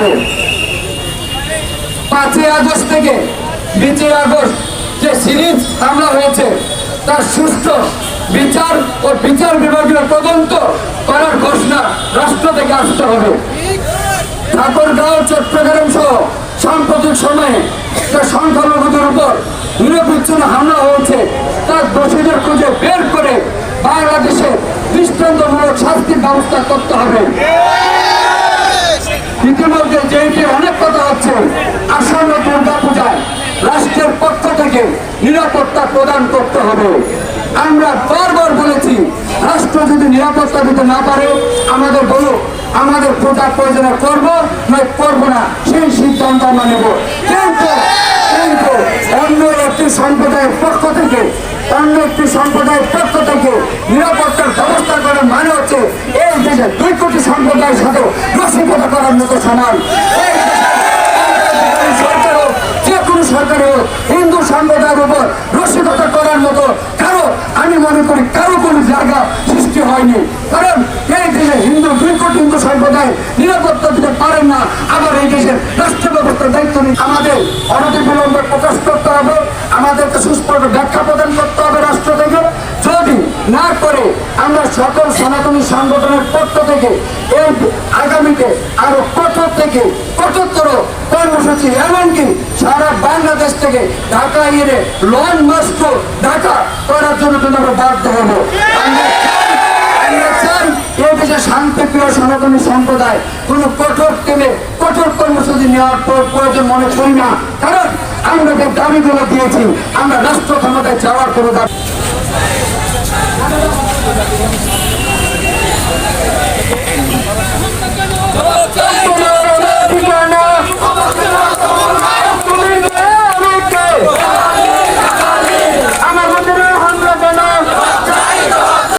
হবে। পাঁচই আগস্ট থেকে বিশে আগস্ট যে সিরিজ হামলা হয়েছে তার সুষ্ঠু বিচার ও বিচার বিভাগীয় তদন্ত করার ঘোষণা রাষ্ট্র থেকে আসতে হবে। ঠাকুরগাঁও চট্টগ্রাম সহ সাম্প্রতিক সময়ে যে সংখ্যালঘুদের উপর নিরবিচ্ছিন্ন হামলা হয়েছে তার দোষীদের খুঁজে বের করে বাংলাদেশে দৃষ্টান্তমূলক শাস্তির ব্যবস্থা করতে হবে। ইতিমধ্যে যেটি অনেক কথা হচ্ছে আসন্ন দুর্গা পূজায় রাষ্ট্রের পক্ষ থেকে নিরাপত্তা প্রদান করতে হবে। আমরা বারবার বলেছি, রাষ্ট্র যদি নিরাপত্তা দিতে না পারে, আমাদের বলুক আমাদের পূজা প্রয়োজনে করব, নয় করব না, সেই সিদ্ধান্ত আমরা নেব। কিন্তু কিন্তু অন্য একটি সম্প্রদায়ের পক্ষ থেকে, অন্য একটি সম্প্রদায়ের পক্ষ থেকে নিরাপত্তার ব্যবস্থা করার মানে হচ্ছে এই দেশে দুই মতো সমান এই সরকার হোক, যে কোনো সরকার হোক হিন্দু সম্প্রদায়ের উপর রসিকতা করার মতো কারও আমি মনে করি কারও কোনো জায়গা সৃষ্টি হয়নি। কারণ এই দেশে হিন্দু দুই কোটি হিন্দু সম্প্রদায় নিরাপত্তা দিতে পারেন না। আবার এই দেশের রাষ্ট্র ব্যবস্থার দায়িত্ব নিয়ে আমাদের অনতি বিলম্বে প্রকাশ করতে হবে। আমাদেরকে সুস্পষ্ট ব্যাখ্যা প্রদান করতে হবে রাষ্ট্র থেকে যদি না করে আমরা সকল সনাতনী সংগঠনের পক্ষ থেকে এই আগামীতে আরও কঠোর থেকে কঠোরতর কর্মসূচি এমনকি সারা বাংলাদেশ থেকে ঢাকা এনে লন মাস্ক ঢাকা করার জন্য কিন্তু আমরা বাধ্য হব। আমরা চাই- আমরা দেশে শান্তিপ্রিয় সনাতনী সম্প্রদায় কোন কঠোর টেনে কঠোর কর্মসূচি নেওয়ার প্র- প্রয়োজন মনে করি না। কারণ আমরা যে দাবিগুলো দিয়েছি, আমরা রাষ্ট্র ক্ষমতায় যাওয়ার কোনো দাবি Thank you.